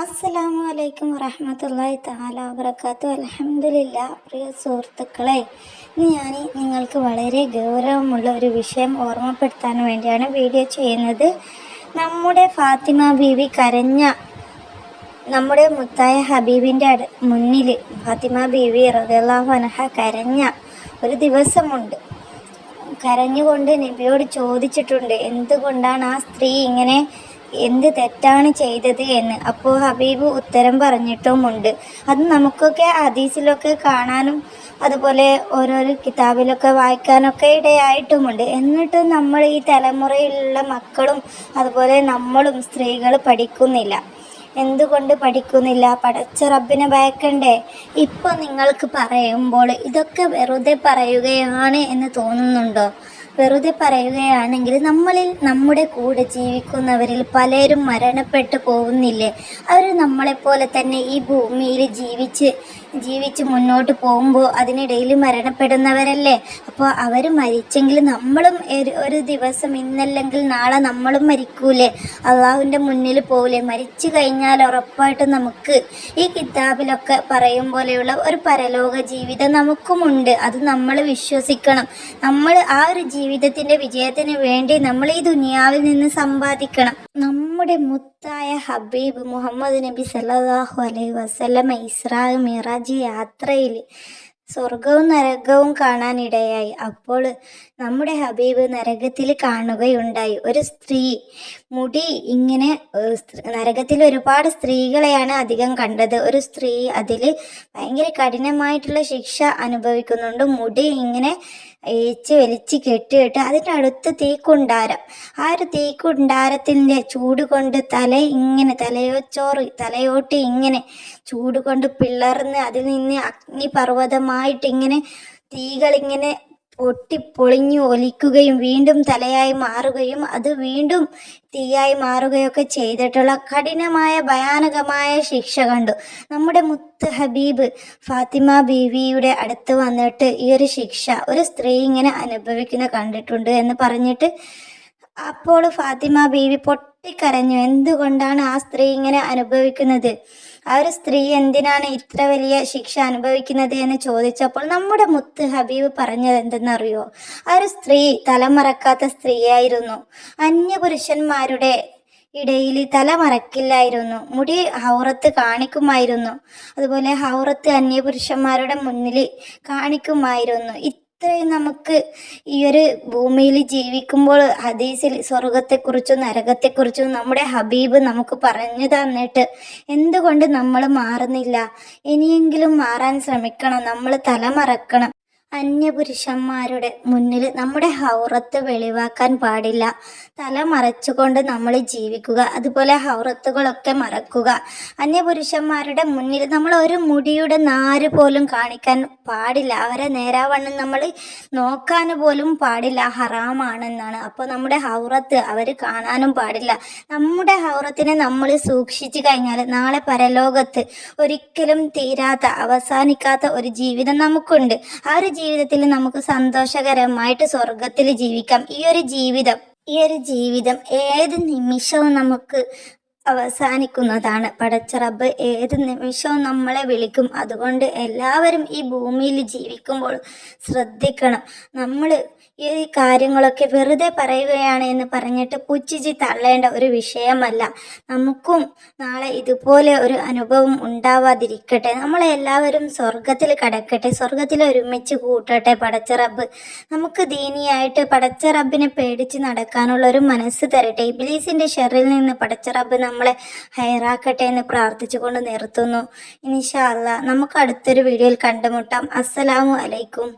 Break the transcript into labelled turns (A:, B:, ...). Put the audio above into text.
A: അസ്സലാമു അലൈക്കും വറഹമത്തല്ലാഹി താല വബർക്കാത്തു അലഹമില്ല പ്രിയ സുഹൃത്തുക്കളെ ഇന്ന് ഞാൻ നിങ്ങൾക്ക് വളരെ ഗൗരവമുള്ള ഒരു വിഷയം ഓർമ്മപ്പെടുത്താൻ വേണ്ടിയാണ് വീഡിയോ ചെയ്യുന്നത്. നമ്മുടെ ഫാത്തിമ ബീവി കരഞ്ഞ നമ്മുടെ മുത്തായ ഹബീബിന്റെ മുന്നിൽ ഫാത്തിമ ബീവി റളിയല്ലാഹു അൻഹ കരഞ്ഞ ഒരു ദിവസമുണ്ട്. കരഞ്ഞുകൊണ്ട് നബിയോട് ചോദിച്ചിട്ടുണ്ട് എന്തുകൊണ്ടാണ് ആ സ്ത്രീ ഇങ്ങനെ എന്ത് തെറ്റാണ് ചെയ്തത് എന്ന്. അപ്പോൾ ഹബീബ് ഉത്തരം പറഞ്ഞിട്ടുമുണ്ട്. അത് നമുക്കൊക്കെ ഹദീസിലൊക്കെ കാണാനും അതുപോലെ ഓരോരോ കിതാബിലൊക്കെ വായിക്കാനൊക്കെ ഇടയായിട്ടുമുണ്ട്. എന്നിട്ട് നമ്മൾ ഈ തലമുറയിലുള്ള മക്കളും അതുപോലെ നമ്മളും സ്ത്രീകൾ പഠിക്കുന്നില്ല. എന്തുകൊണ്ട് പഠിക്കുന്നില്ല? പടച്ച റബ്ബിനെ ഭയക്കണ്ടേ? ഇപ്പോൾ നിങ്ങൾക്ക് പറയുമ്പോൾ ഇതൊക്കെ വെറുതെ പറയുകയാണ് എന്ന് തോന്നുന്നുണ്ടോ? വെറുതെ പറയുകയാണെങ്കിൽ നമ്മളിൽ നമ്മുടെ കൂടെ ജീവിക്കുന്നവരിൽ പലരും മരണപ്പെട്ടു പോകുന്നില്ലേ? അവർ നമ്മളെപ്പോലെ തന്നെ ഈ ഭൂമിയിൽ ജീവിച്ച് ജീവിച്ച് മുന്നോട്ട് പോകുമ്പോൾ അതിനിടയിൽ മരണപ്പെടുന്നവരല്ലേ? അപ്പോൾ അവർ മരിച്ചെങ്കിൽ നമ്മളും ഒരു ദിവസം ഇന്നല്ലെങ്കിൽ നാളെ നമ്മളും മരിക്കൂലേ? അള്ളാഹുവിന്റെ മുന്നിൽ പോകൂലേ മരിച്ചു കഴിഞ്ഞാൽ ഉറപ്പായിട്ടും നമുക്ക് ഈ കിതാബിലൊക്കെ പറയും പോലെയുള്ള ഒരു പരലോക ജീവിതം നമുക്കുമുണ്ട്. അത് നമ്മൾ വിശ്വസിക്കണം. നമ്മൾ ആ ഒരു ജീവിതത്തിന്റെ വിജയത്തിന് വേണ്ടി നമ്മൾ ഈ ദുനിയാവിൽ നിന്ന് സമ്പാദിക്കണം. നമ്മുടെ മുത്തായ ഹബീബ് മുഹമ്മദ് നബി സല്ലല്ലാഹു അലൈഹി വസല്ലമ ഇസ്രാ മിറാജ് യാത്രയിൽ സ്വർഗവും നരകവും കാണാനിടയായി. അപ്പോൾ നമ്മുടെ ഹബീബ് നരകത്തിൽ കാണുകയുണ്ടായി. ഒരു സ്ത്രീ മുടി ഇങ്ങനെ നരകത്തിൽ ഒരുപാട് സ്ത്രീകളെയാണ് അധികം കണ്ടത്. ഒരു സ്ത്രീ അതിൽ ഭയങ്കര കഠിനമായിട്ടുള്ള ശിക്ഷ അനുഭവിക്കുന്നുണ്ട്. മുടി ഇങ്ങനെ ഏച്ച് വലിച്ച് കെട്ടിയിട്ട് അതിന്റെ അടുത്ത് തീക്കുണ്ടാരം. ആ ഒരു തീക്കുണ്ടാരത്തിന്റെ ചൂട് കൊണ്ട് തല ഇങ്ങനെ തലയോച്ചോറ് തലയോട്ട് ഇങ്ങനെ ചൂട് കൊണ്ട് പിളർന്ന് അതിൽ നിന്ന് അഗ്നിപർവതമായിട്ട് ഇങ്ങനെ തീകളിങ്ങനെ പൊട്ടിപ്പൊളിഞ്ഞു ഒലിക്കുകയും വീണ്ടും തലയായി മാറുകയും അത് വീണ്ടും തീയായി മാറുകയൊക്കെ ചെയ്തിട്ടുള്ള കഠിനമായ ഭയാനകമായ ശിക്ഷ കണ്ടു. നമ്മുടെ മുത്ത് ഹബീബ് ഫാത്തിമ ബീവിയുടെ അടുത്ത് വന്നിട്ട് ഈ ഒരു ശിക്ഷ ഒരു സ്ത്രീ ഇങ്ങനെ അനുഭവിക്കുന്ന കണ്ടിട്ടുണ്ട് എന്ന് പറഞ്ഞിട്ട് അപ്പോൾ ഫാത്തിമ ബീവി പൊട്ടിക്കരഞ്ഞു. എന്തുകൊണ്ടാണ് ആ സ്ത്രീ ഇങ്ങനെ അനുഭവിക്കുന്നത്? ആ ഒരു സ്ത്രീ എന്തിനാണ് ഇത്ര വലിയ ശിക്ഷ അനുഭവിക്കുന്നത് എന്ന് ചോദിച്ചപ്പോൾ നമ്മുടെ മുത്ത് ഹബീബ് പറഞ്ഞത് എന്തെന്നറിയോ? ആ ഒരു സ്ത്രീ തലമറക്കാത്ത സ്ത്രീയായിരുന്നു. അന്യപുരുഷന്മാരുടെ ഇടയിൽ തല മറക്കില്ലായിരുന്നു മുടി ഹൗറത്ത് കാണിക്കുമായിരുന്നു. അതുപോലെ ഹൗറത്ത് അന്യപുരുഷന്മാരുടെ മുന്നിൽ കാണിക്കുമായിരുന്നു. ഇത്രയും നമുക്ക് ഈ ഒരു ഭൂമിയിൽ ജീവിക്കുമ്പോൾ ഹദീസിൽ സ്വർഗത്തെക്കുറിച്ചും നരകത്തെക്കുറിച്ചും നമ്മുടെ ഹബീബ് നമുക്ക് പറഞ്ഞു തന്നിട്ട് എന്തുകൊണ്ട് നമ്മൾ മാറുന്നില്ല? ഇനിയെങ്കിലും മാറാൻ ശ്രമിക്കണം നമ്മൾ തലമറക്കണം. അന്യപുരുഷന്മാരുടെ മുന്നിൽ നമ്മുടെ ഹൗറത്ത് വെളിവാക്കാൻ പാടില്ല. തല മറച്ചുകൊണ്ട് നമ്മൾ ജീവിക്കുക അതുപോലെ ഹൗറത്തുകളൊക്കെ മറക്കുക. അന്യപുരുഷന്മാരുടെ മുന്നിൽ നമ്മൾ ഒരു മുടിയുടെ നാര് പോലും കാണിക്കാൻ പാടില്ല. അവരെ നേരാവണ്ണം നമ്മൾ നോക്കാൻ പോലും പാടില്ല. ഹറാമാണെന്നാണ്. അപ്പോൾ നമ്മുടെ ഹൗറത്ത് അവർ കാണാനും പാടില്ല. നമ്മുടെ ഹൗറത്തിനെ നമ്മൾ സൂക്ഷിച്ചു കഴിഞ്ഞാൽ നാളെ പരലോകത്ത് ഒരിക്കലും തീരാത്ത അവസാനിക്കാത്ത ഒരു ജീവിതം നമുക്കുണ്ട്. ആ ഒരു ജീവിതത്തിൽ നമുക്ക് സന്തോഷകരമായിട്ട് സ്വർഗത്തിൽ ജീവിക്കാം. ഈ ഒരു ജീവിതം ഈ ഒരു ജീവിതം ഏത് നിമിഷവും നമുക്ക് അവസാനിക്കുന്നതാണ്. പടച്ച റബ്ബ് ഏത് നിമിഷവും നമ്മളെ വിളിക്കും. അതുകൊണ്ട് എല്ലാവരും ഈ ഭൂമിയിൽ ജീവിക്കുമ്പോൾ ശ്രദ്ധിക്കണം. നമ്മൾ ഈ കാര്യങ്ങളൊക്കെ വെറുതെ പറയുകയാണ് എന്ന് പറഞ്ഞിട്ട് പുച്ഛിച്ച് തള്ളേണ്ട ഒരു വിഷയമല്ല. നമുക്കും നാളെ ഇതുപോലെ ഒരു അനുഭവം ഉണ്ടാവാതിരിക്കട്ടെ. നമ്മളെല്ലാവരും സ്വർഗത്തിൽ കടക്കട്ടെ. സ്വർഗത്തിൽ ഒരുമിച്ച് കൂട്ടട്ടെ പടച്ച റബ്ബ്. നമുക്ക് ദീനിയായിട്ട് പടച്ച റബ്ബിനെ പേടിച്ച് നടക്കാനുള്ള ഒരു മനസ്സ് തരട്ടെ. ഇബിലീസിന്റെ ഷെറിൽ നിന്ന് പടച്ച റബ്ബ് നമ്മളെ ഹയറാക്കട്ടെ എന്ന് പ്രാർത്ഥിച്ചുകൊണ്ട് നിർത്തുന്നു. ഇൻഷാ അല്ലാ നമുക്ക് അടുത്തൊരു വീഡിയോയിൽ കണ്ടുമുട്ടാം. അസ്സലാമു അലൈക്കും.